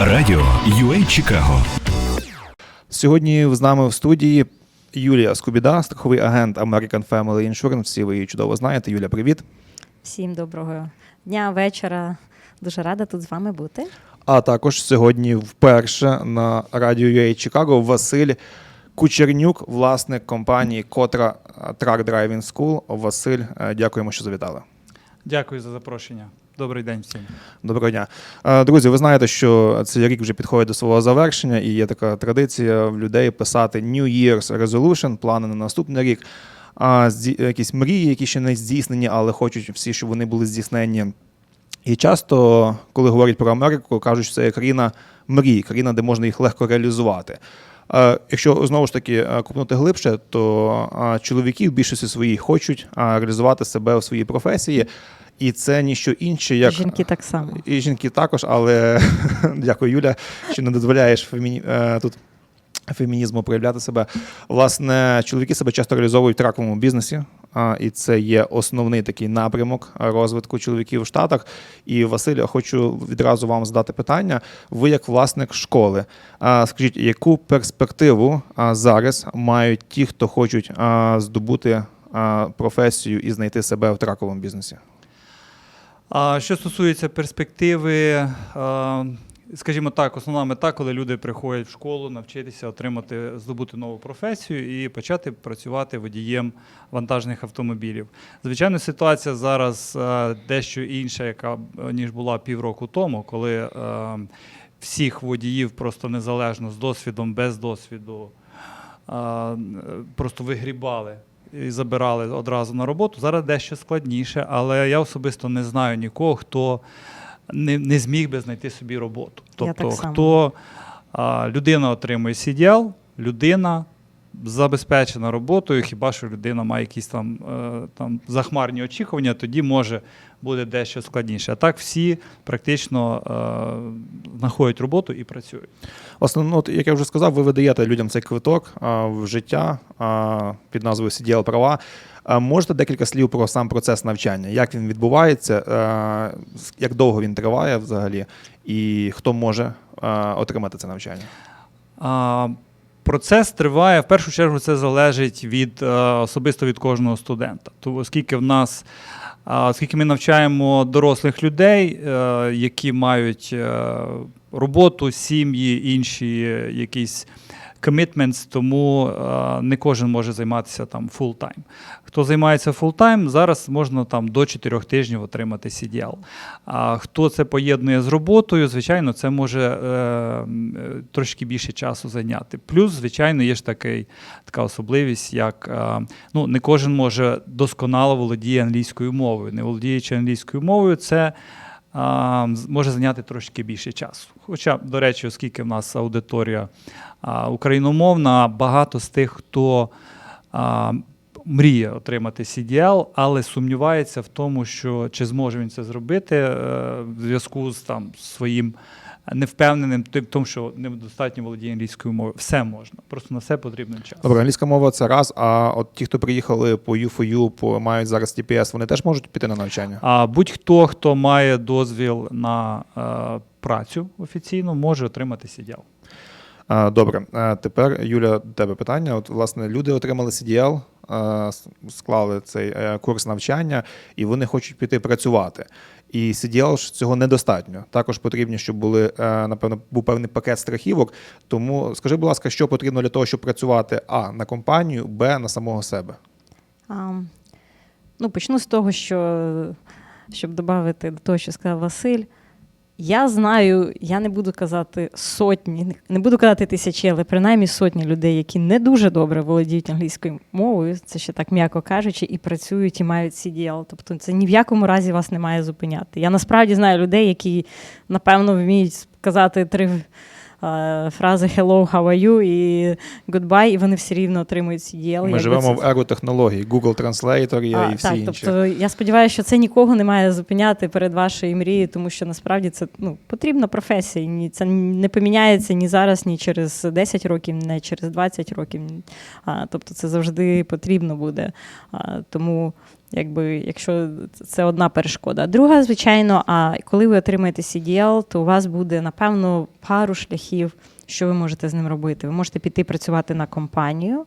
Радіо UA Чикаго. Сьогодні з нами в студії Юлія Скубіда, страховий агент American Family Insurance. Всі ви її чудово знаєте. Юля, привіт. Всім доброго дня, вечора. Дуже рада тут з вами бути. А також сьогодні вперше на радіо UA Чикаго Василь Кучернюк, власник компанії Котра Truck Driving School. Василь, е, дякуємо, що завітали. Дякую за запрошення. Добрий день всім. Доброго дня. Друзі, ви знаєте, що цей рік вже підходить до свого завершення, і є така традиція в людей писати New Year's Resolution, плани на наступний рік. А якісь мрії, які ще не здійснені, але хочуть всі, щоб вони були здійснені. І часто, коли говорять про Америку, кажуть, що це країна мрій, країна, де можна їх легко реалізувати. Якщо знову ж таки купнути глибше, то чоловіки в більшості своїй хочуть реалізувати себе у своїй професії, і це ніщо інше, як Жінки так само. і жінки також, але дякую, Юля, що не дозволяєш феміні... е, тут фемінізму проявляти себе. Власне, чоловіки себе часто реалізовують в траковому бізнесі, і це є основний такий напрямок розвитку чоловіків в Штатах. І Василь, я хочу відразу вам задати питання. Ви, як власник школи, скажіть, яку перспективу зараз мають ті, хто хочуть здобути професію і знайти себе в траковому бізнесі? Що стосується перспективи, скажімо так, основна мета, коли люди приходять в школу, навчитися отримати, здобути нову професію і почати працювати водієм вантажних автомобілів. Звичайно, ситуація зараз е, дещо інша, яка е, ніж була півроку тому, коли е, всіх водіїв просто незалежно з досвідом, без досвіду. просто вигрібали і забирали одразу на роботу. Зараз дещо складніше, але я особисто не знаю нікого, хто не, не зміг би знайти собі роботу. Тобто, хто а, людина отримує CDL, людина забезпечена роботою, хіба що людина має якісь там, е, там захмарні очікування, тоді може буде дещо складніше. А так всі практично е, знаходять роботу і працюють. Основно, от, як я вже сказав, ви видаєте людям цей квиток а, в життя а, під назвою CDL права. А, можете декілька слів про сам процес навчання? Як він відбувається, а, як довго він триває взагалі, і хто може а, отримати це навчання? А, Процес триває. В першу чергу це залежить від е, особисто від кожного студента. Тому оскільки в нас, а, оскільки ми навчаємо дорослих людей, е, які мають е, роботу, сім'ї, інші е, якісь commitments, тому е, не кожен може займатися там full-time. Хто займається full-time, зараз можна там до 4 тижнів отримати CDL. А хто це поєднує з роботою, звичайно, це може е, е, трошки більше часу зайняти. Плюс, звичайно, є ж такий, така особливість, як е, ну, не кожен може досконало володіє англійською мовою. Не володіючи англійською мовою, це може зайняти трошки більше часу. Хоча, до речі, оскільки в нас аудиторія україномовна, багато з тих, хто мріє отримати CDL, але сумнівається в тому, що чи зможе він це зробити е, в зв'язку з там своїм невпевненим тим, тому, що недостатньо володіє англійською мовою. Все можна, просто на все потрібен час. Добре, англійська мова це раз. А от ті, хто приїхали по U4U, по мають зараз TPS, вони теж можуть піти на навчання? А будь-хто, хто має дозвіл на е, працю офіційно, може отримати CDL. Добре, тепер Юля, до тебе питання. От власне люди отримали CDL, склали цей е, курс навчання, і вони хочуть піти працювати. І CDL цього недостатньо. Також потрібно, щоб були е, напевно був певний пакет страхівок. Тому скажи, будь ласка, що потрібно для того, щоб працювати а на компанію, б на самого себе. А, ну, почну з того, що, щоб додати до того, що сказав Василь. Я знаю, я не буду казати сотні, не буду казати тисячі, але принаймні сотні людей, які не дуже добре володіють англійською мовою, це ще так м'яко кажучи, і працюють, і мають CDL. Тобто це ні в якому разі вас не має зупиняти. Я насправді знаю людей, які, напевно, вміють сказати три фрази hello, how are you і goodbye, і вони все рівно отримують CDL. Ми живемо це- в еру технологій. Google Translator є а, і всі так, інші. тобто я сподіваюся, що це нікого не має зупиняти перед вашою мрією, тому що насправді це ну, потрібна професія. і Ні, це не поміняється ні зараз, ні через 10 років, ні через 20 років. А, тобто це завжди потрібно буде. А, тому, якби, якщо це одна перешкода. Друга, звичайно, а коли ви отримаєте CDL, то у вас буде напевно пару шляхів, що ви можете з ним робити. Ви можете піти працювати на компанію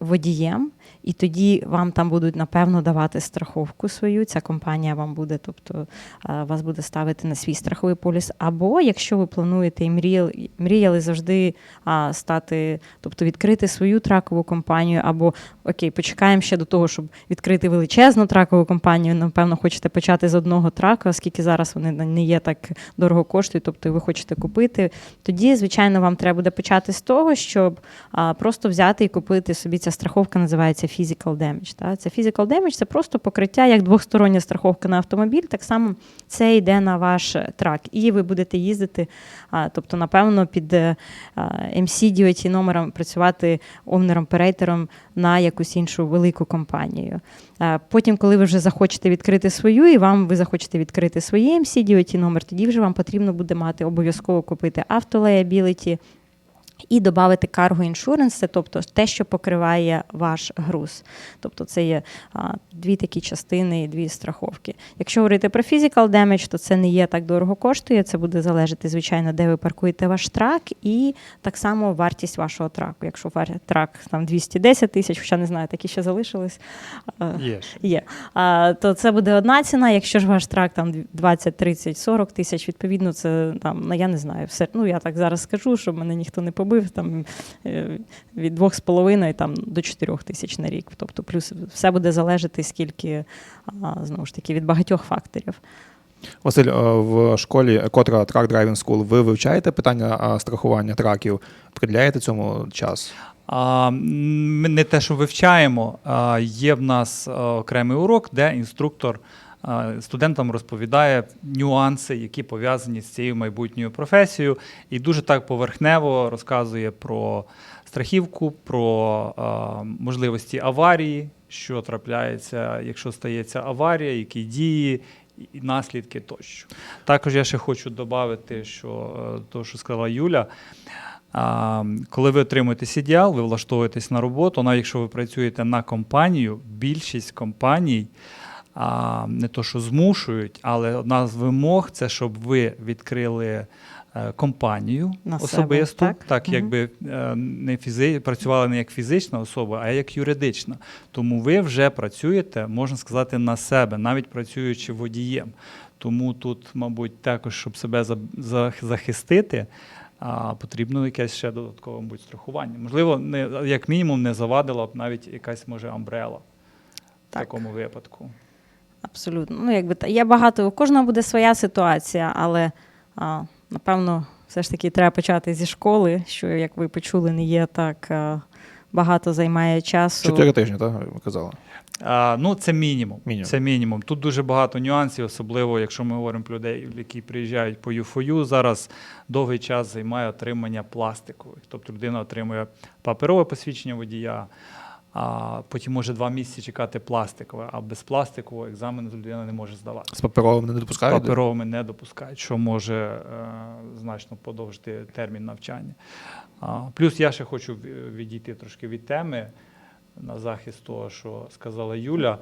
водієм, і тоді вам там будуть напевно давати страховку свою. Ця компанія вам буде, тобто вас буде ставити на свій страховий поліс. Або якщо ви плануєте і мріяли, мріяли завжди а, стати, тобто відкрити свою тракову компанію, або окей, почекаємо ще до того, щоб відкрити величезну тракову компанію. Напевно, хочете почати з одного трака, оскільки зараз вони не є так дорого коштують, тобто ви хочете купити. Тоді, звичайно, вам треба буде почати з того, щоб а, просто взяти і купити собі ця страховка, називається physical damage. Та? Це physical damage це просто покриття, як двохстороння страховка на автомобіль. Так само це йде на ваш трак. І ви будете їздити, тобто, напевно, під е, а, MC DOT номером працювати owner-оператором на якусь іншу велику компанію. Потім, коли ви вже захочете відкрити свою, і вам ви захочете відкрити своє MC DOT номер, тоді вже вам потрібно буде мати обов'язково купити автолеябіліті, і додати cargo insurance, це тобто те, що покриває ваш груз. Тобто це є а, дві такі частини і дві страховки. Якщо говорити про physical damage, то це не є так дорого коштує. Це буде залежати, звичайно, де ви паркуєте ваш трак, і так само вартість вашого траку. Якщо трак там 210 тисяч, хоча не знаю, такі ще залишились. Є. Є. А, то це буде одна ціна. Якщо ж ваш трак там 20, 30, 40 тисяч, відповідно, це там, ну я не знаю, все. Ну я так зараз скажу, щоб мене ніхто не побив. Там е, від 2,5 там до 4 тисяч на рік. Тобто, плюс все буде залежати скільки знову ж таки від багатьох факторів. Василь, в школі Котра Truck Driving School ви вивчаєте питання страхування траків? Приділяєте цьому час? Ми не те, що вивчаємо, є в нас окремий урок, де інструктор студентам розповідає нюанси, які пов'язані з цією майбутньою професією, і дуже так поверхнево розказує про страхівку, про можливості аварії, що трапляється, якщо стається аварія, які дії. І наслідки тощо. Також я ще хочу додати, що е, то, що сказала Юля, коли ви отримуєте CDL, ви влаштовуєтесь на роботу, навіть якщо ви працюєте на компанію, більшість компаній а, не то, що змушують, але одна з вимог це щоб ви відкрили е, компанію На себе, так? так, Мгм. якби е, не фізи... працювали не як фізична особа, а як юридична. Тому ви вже працюєте, можна сказати, на себе, навіть працюючи водієм. Тому тут, мабуть, також, щоб себе за- за- захистити, потрібно якесь ще додаткове мабуть, страхування. Можливо, не, як мінімум не завадила б навіть якась може амбрела в такому випадку. Абсолютно. Ну, якби та- є багато, у кожного буде своя ситуація, але а, напевно, все ж таки треба почати зі школи, що, як ви почули, не є так а, багато займає часу. Чотири тижні, так, ви казали? А, ну, це мінімум. Мінімум. Це мінімум. Тут дуже багато нюансів, особливо якщо ми говоримо про людей, які приїжджають по ЮФОЮ. Зараз довгий час займає отримання пластикових. Тобто людина отримує паперове посвідчення водія, а потім може два місяці чекати пластикове, а без пластикового екзамену людина не може здавати. З паперовим не З допускають? паперовими не допускають, що може е, значно подовжити термін навчання. А, плюс я ще хочу відійти трошки від теми на захист того, що сказала Юля.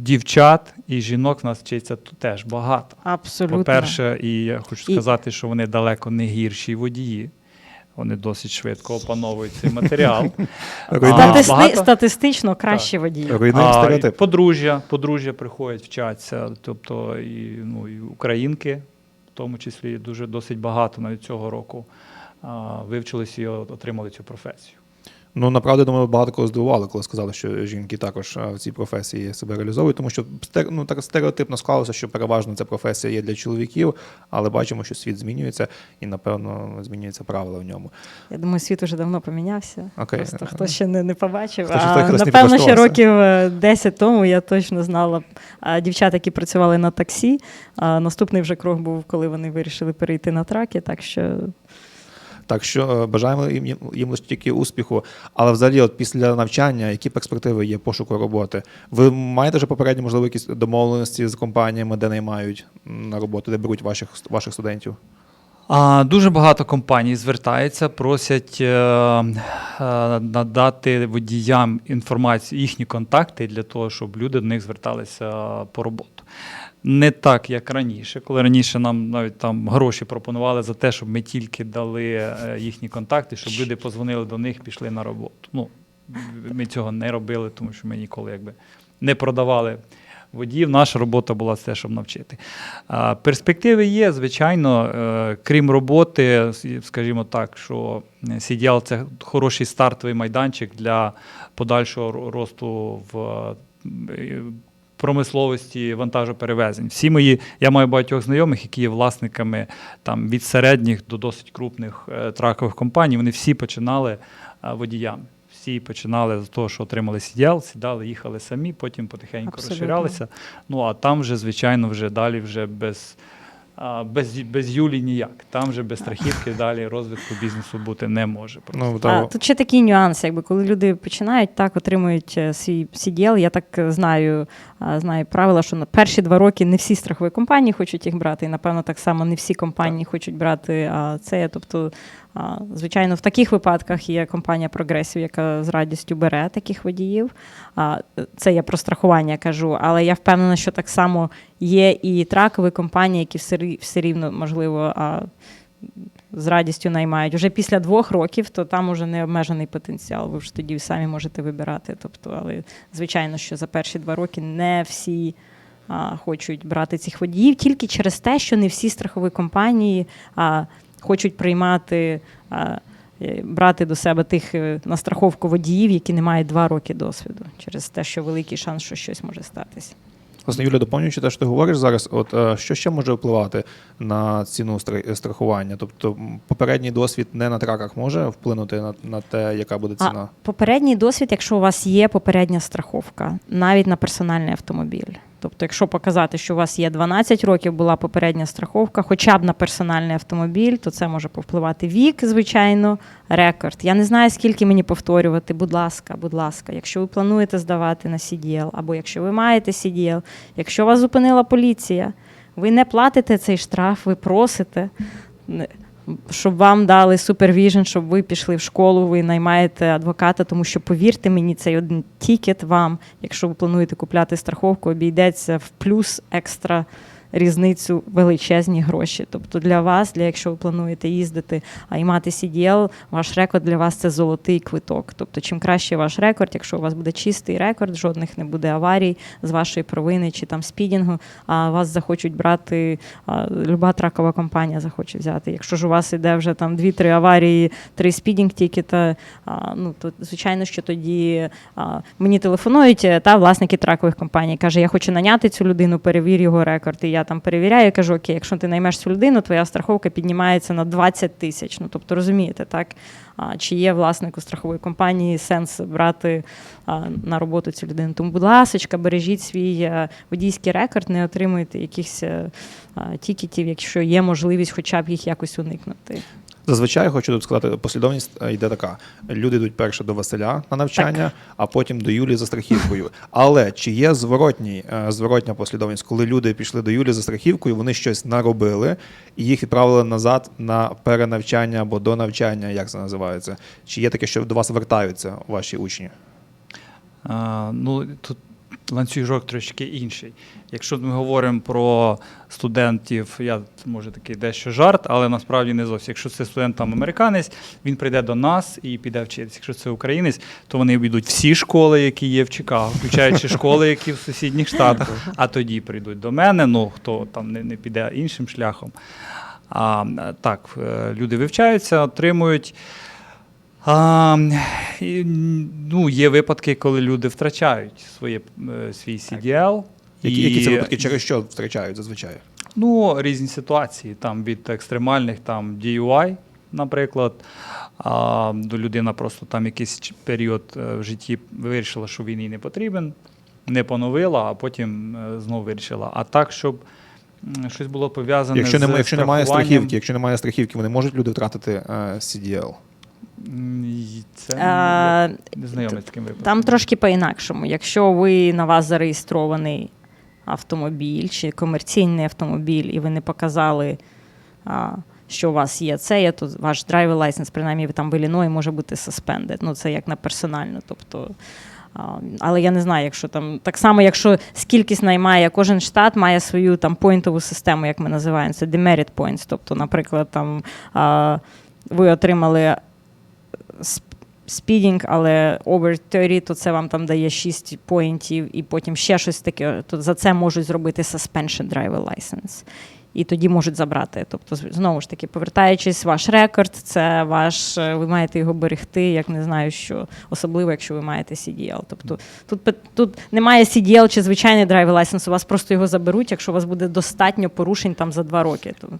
Дівчат і жінок в нас вчиться тут теж багато. Абсолютно. По-перше, і я хочу І- сказати, що вони далеко не гірші водії. Вони досить швидко опановують цей матеріал. Статисти- багато- Статистично краще водії. Руйнуємо а, стереотип. Подружжя, подружжя приходять, вчаться, тобто і, ну, і українки, в тому числі дуже досить багато навіть цього року а, вивчилися і отримали цю професію. Ну, направду, думаю, багато кого здивували, коли сказали, що жінки також в цій професії себе реалізовують, тому що ну, так стереотипно склалося, що переважно ця професія є для чоловіків, але бачимо, що світ змінюється і, напевно, змінюються правила в ньому. Я думаю, світ уже давно помінявся. Окей. Просто хтось ще не, не побачив. Ще а, не напевно, ще років е, 10 тому я точно знала а, дівчат, які працювали на таксі. А наступний вже крок був, коли вони вирішили перейти на траки. Так що Так що е, бажаємо їм, їм лише тільки успіху. Але взагалі, от після навчання, які перспективи є пошуку роботи? Ви маєте вже попередні, можливо, якісь домовленості з компаніями, де наймають на роботу, де беруть ваших, ваших студентів? А, дуже багато компаній звертається, просять е, е, надати водіям інформацію, їхні контакти для того, щоб люди до них зверталися по роботу. Не так, як раніше, коли раніше нам навіть там гроші пропонували за те, щоб ми тільки дали е, їхні контакти, щоб люди позвонили до них, пішли на роботу. Ну, ми цього не робили, тому що ми ніколи якби не продавали водіїв. Наша робота була це, щоб навчити. Перспективи є, звичайно, е, крім роботи, скажімо так, що CDL – це хороший стартовий майданчик для подальшого росту в е, промисловості вантажоперевезень. Всі мої, я маю багатьох знайомих, які є власниками там, від середніх до досить крупних е, тракових компаній. Вони всі починали е, водіями. Всі починали з того, що отримали сідіал, сідали, їхали самі, потім потихеньку Абсолютно. розширялися. Ну а там вже, звичайно, вже далі вже без, без, без Юлі ніяк. Там же без страхівки далі розвитку бізнесу бути не може. просто. Ну, А, тут ще такий нюанс, якби коли люди починають так, отримують е, свій CDL, я так е, знаю, знаю правила, що на перші два роки не всі страхові компанії хочуть їх брати, і напевно так само не всі компанії хочуть брати а, це. Тобто, звичайно, в таких випадках є компанія Прогресів, яка з радістю бере таких водіїв. Це я про страхування кажу, але я впевнена, що так само є і тракові компанії, які все, рівно можливо. З радістю наймають. Уже після двох років, то там уже не обмежений потенціал. Ви вже тоді самі можете вибирати. Тобто, але звичайно, що за перші два роки не всі хочуть брати цих водіїв тільки через те, що не всі страхові компанії а, хочуть приймати. Е, Брати до себе тих е, на страховку водіїв, які не мають два роки досвіду, через те, що великий шанс, що щось може статися. Власне, Юля, доповнюючи те, що ти говориш зараз, от е, що ще може впливати на ціну стра- страхування? Тобто попередній досвід не на траках може вплинути на, на те, яка буде ціна? А попередній досвід, якщо у вас є попередня страховка, навіть на персональний автомобіль. Тобто, якщо показати, що у вас є 12 років, була попередня страховка, хоча б на персональний автомобіль, то це може повпливати вік, звичайно, рекорд. Я не знаю, скільки мені повторювати. Будь ласка, будь ласка, якщо ви плануєте здавати на CDL, або якщо ви маєте CDL, якщо вас зупинила поліція, ви не платите цей штраф, ви просите. Щоб вам дали супервіжн, щоб ви пішли в школу, ви наймаєте адвоката, тому що повірте мені, цей один тікет вам, якщо ви плануєте купляти страховку, обійдеться в плюс екстра різницю величезні гроші. Тобто для вас, для якщо ви плануєте їздити, а й мати CDL, ваш рекорд для вас це золотий квиток. Тобто, чим краще ваш рекорд, якщо у вас буде чистий рекорд, жодних не буде аварій з вашої провини чи там спідінгу, а вас захочуть брати, а, люба тракова компанія захоче взяти. Якщо ж у вас іде вже там дві-три аварії, три спідінг тікета, а, ну то звичайно, що тоді а, мені телефонують е, та власники тракових компаній. каже, я хочу наняти цю людину, перевір його рекорд. І я там перевіряю, і кажу, окей, якщо ти наймеш цю людину, твоя страховка піднімається на 20 тисяч. Ну тобто розумієте, так а, чи є власнику страхової компанії сенс брати а, на роботу цю людину. Тому, будь ласка, бережіть свій е, водійський рекорд, не отримуйте якихось е, тікетів, якщо є можливість хоча б їх якось уникнути. Зазвичай хочу тут сказати, послідовність е, йде така: люди йдуть перше до Василя на навчання, а потім до Юлі за страхівкою. Але чи є зворотній, е, зворотня послідовність, коли люди пішли до Юлі за страхівкою, вони щось наробили і їх відправили назад на перенавчання або до навчання, як це називається? Чи є таке, що до вас вертаються ваші учні? А, ну, тут ланцюжок трошки інший. Якщо ми говоримо про студентів, я може такий дещо жарт, але насправді не зовсім. Якщо це студент там американець, він прийде до нас і піде вчитися. Якщо це українець, то вони обійдуть всі школи, які є в Чикаго, включаючи школи, які в сусідніх штатах, а тоді прийдуть до мене. Ну хто там не, не піде іншим шляхом. А, так, е, люди вивчаються, отримують. А, і, ну, є випадки, коли люди втрачають своє, е, свій CDL. Які, і, які це випадки, через що втрачають зазвичай? Ну, різні ситуації, там від екстремальних там DUI, наприклад, а, до людина просто там якийсь період е, в житті вирішила, що він їй не потрібен, не поновила, а потім е, знову вирішила. А так, щоб щось було пов'язане Якщо, з немає, якщо немає страхівки, якщо немає страхівки, вони можуть люди втратити CDL. Це не знайомий з таким випадком. Там трошки по-інакшому. Якщо ви на вас зареєстрований автомобіль чи комерційний автомобіль, і ви не показали, а, що у вас є це, є, то ваш драйвер лайсенс, принаймні ви там в Ілліної, може бути suspended. Ну, це як на персонально. Тобто, але я не знаю, якщо там так само, якщо скількість наймає, кожен штат має свою там поінтову систему, як ми називаємо це demerit points. Тобто, наприклад, там ви отримали спідінг, але over 30, то це вам там дає 6 поінтів, і потім ще щось таке. То за це можуть зробити suspension driver license. І тоді можуть забрати. Тобто, знову ж таки, повертаючись, ваш рекорд, це ваш, е, ви маєте його берегти, як не знаю що, особливо, якщо ви маєте CDL. Тобто тут, тут немає CDL чи звичайний driver license, у вас просто його заберуть, якщо у вас буде достатньо порушень там за два роки. Тобто,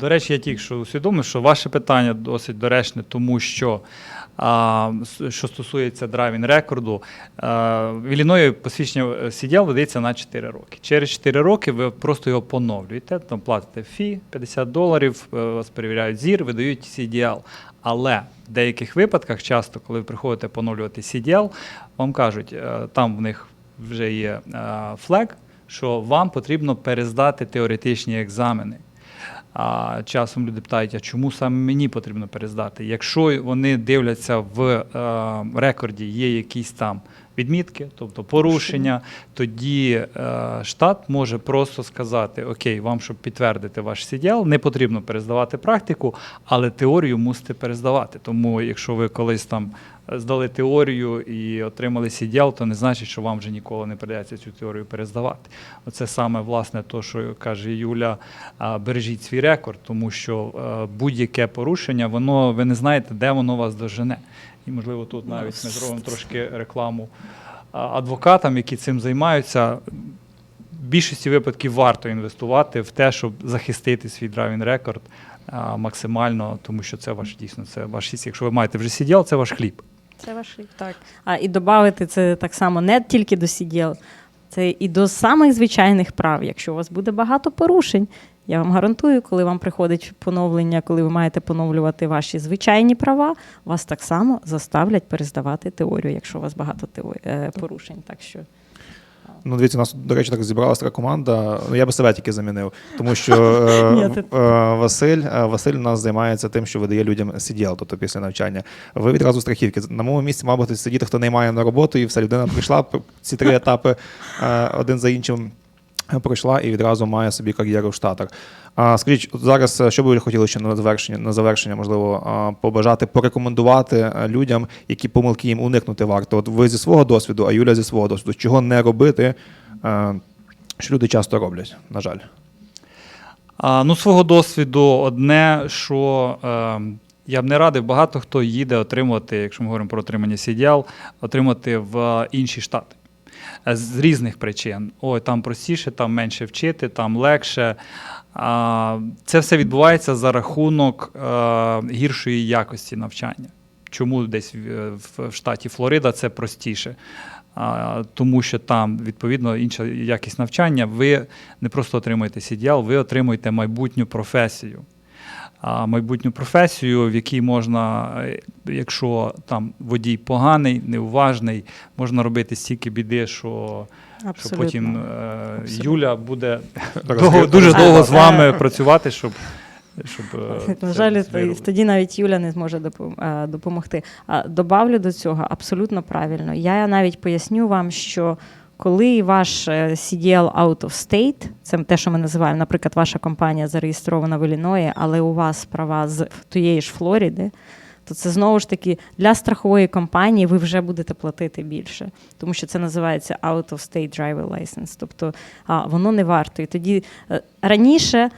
До речі, я тільки що усвідомив, що ваше питання досить доречне, тому що що стосується драйвінг рекорду, а, в Ілліної посвідчення е, CDL видається на 4 роки. Через 4 роки ви просто його поновлюєте, там платите фі 50 доларів, е, вас перевіряють зір, видають CDL. Але в деяких випадках, часто, коли ви приходите поновлювати CDL, вам кажуть, е, там в них вже є е, флег, що вам потрібно перездати теоретичні екзамени. А часом люди питають, а чому саме мені потрібно перездати? Якщо вони дивляться в е, рекорді, є якісь там відмітки, тобто порушення, тоді е, штат може просто сказати: Окей, вам, щоб підтвердити ваш CDL, не потрібно перездавати практику, але теорію мусите перездавати. Тому, якщо ви колись там здали теорію і отримали CDL, то не значить, що вам вже ніколи не придеться цю теорію перездавати. Оце саме власне то, що каже Юля, бережіть свій рекорд, тому що будь-яке порушення, воно ви не знаєте, де воно вас дожене. І можливо тут навіть ми зробимо трошки рекламу адвокатам, які цим займаються. В більшості випадків варто інвестувати в те, щоб захистити свій драйвінг рекорд максимально, тому що це ваш дійсно це ваш. Якщо ви маєте вже CDL, це ваш хліб. Це ваш так. А і додати це так само не тільки до сіділ, це і до самих звичайних прав. Якщо у вас буде багато порушень, я вам гарантую, коли вам приходить поновлення, коли ви маєте поновлювати ваші звичайні права, вас так само заставлять перездавати теорію, якщо у вас багато е, порушень. Так що Ну, дивіться, у нас, до речі, так зібралася така команда. Ну, я би себе тільки замінив, тому що е, ти- е, Василь, е, Василь у нас займається тим, що видає людям CDL, тобто після навчання. Ви відразу страхівки. На моєму місці, мабуть, сидіти, хто не має на роботу, і вся людина прийшла, п- ці три етапи е, один за іншим. Пройшла і відразу має собі кар'єру в Штатах. А скажіть, зараз е, що би ви хотіли ще на завершення, на завершення, можливо, побажати, порекомендувати е, людям, які помилки їм уникнути варто. От ви зі свого досвіду, а Юля зі свого досвіду, чого не робити, е, що люди часто роблять, на жаль. А, ну, свого досвіду, одне, що е, я б не радив, багато хто їде отримувати, якщо ми говоримо про отримання CDL, отримати в інші штати. Е, З різних причин. Ой, там простіше, там менше вчити, там легше. Це все відбувається за рахунок е, гіршої якості навчання. Чому десь в, в штаті Флорида це простіше? Тому що там відповідно інша якість навчання. Ви не просто отримуєте CDL, ви отримуєте майбутню професію. А майбутню професію, в якій можна, е, якщо там водій поганий, неуважний, можна робити стільки біди, що, що потім е, Абсолютно. Юля буде довго, дуже довго з вами працювати, щоб. щоб е, На жаль, тоді навіть Юля не зможе допомогти. А добавлю до цього абсолютно правильно. Я навіть поясню вам, що коли ваш е, CDL out of state, це те, що ми називаємо, наприклад, ваша компанія зареєстрована в Іліної, але у вас права з тієї ж Флориди, то це знову ж таки для страхової компанії ви вже будете платити більше, тому що це називається out of state driver license. Тобто а, воно не варто. І тоді е, раніше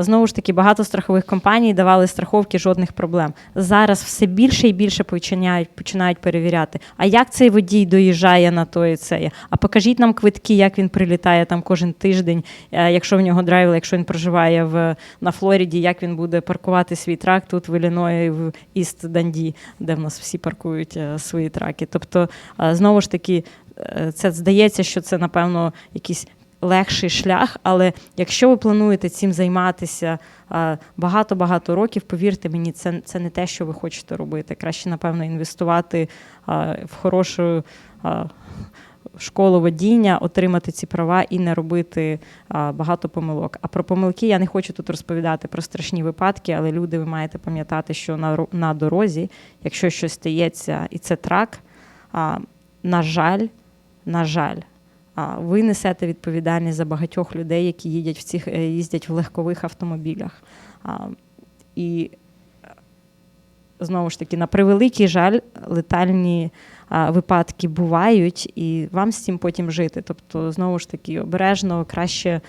знову ж таки багато страхових компаній давали страховки жодних проблем. Зараз все більше і більше починають починають перевіряти. А як цей водій доїжджає на то і це? А покажіть нам квитки, як він прилітає там кожен тиждень, е, якщо в нього драйвер, якщо він проживає в на Флориді, як він буде паркувати свій трак тут в Ілліної, в Іст Данді, де в нас всі паркують е, свої траки. Тобто, е, знову ж таки, це здається, що це напевно якийсь. Легший шлях, але якщо ви плануєте цим займатися е, багато-багато років, повірте мені, це, це не те, що ви хочете робити. Краще, напевно, інвестувати е, в хорошу е, школу водіння, отримати ці права і не робити багато помилок. А про помилки я не хочу тут розповідати про страшні випадки, але люди, ви маєте пам'ятати, що на, на дорозі, якщо щось стається, і це трак, на жаль, на жаль. Ви несете відповідальність за багатьох людей, які їдять в цих е, їздять в легкових автомобілях. І знову ж таки, на превеликий жаль, летальні випадки бувають, і вам з цим потім жити. Тобто, знову ж таки, обережно краще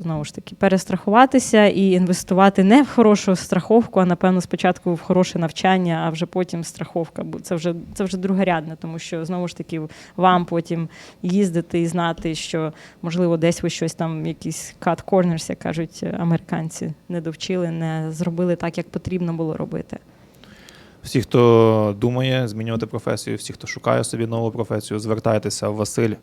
знову ж таки перестрахуватися і інвестувати не в хорошу страховку, а напевно спочатку в хороше навчання, а вже потім страховка. Бо це вже це вже другорядне, тому що знову ж таки вам потім їздити і знати, що можливо десь ви щось там, якісь cut corners, як кажуть американці, не довчили, не зробили так, як потрібно було робити. Всі, хто думає змінювати професію, всі, хто шукає собі нову професію, звертайтеся в Василь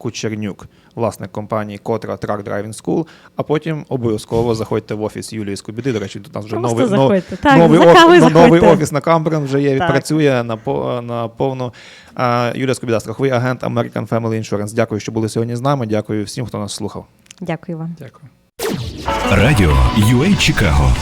Кучернюк, власник компанії Котра Truck Driving School, а потім обов'язково заходьте в офіс Юлії Скобіди. До речі, тут у нас вже Просто новий, нов- заходьте. Так, новий, офіс, новий офіс на Камбрен вже є, Так. працює на, по- на повну. А, Юлія Скобіда, страховий агент American Family Insurance. Дякую, що були сьогодні з нами. Дякую всім, хто нас слухав. Дякую вам. Дякую. Радіо UA Чикаго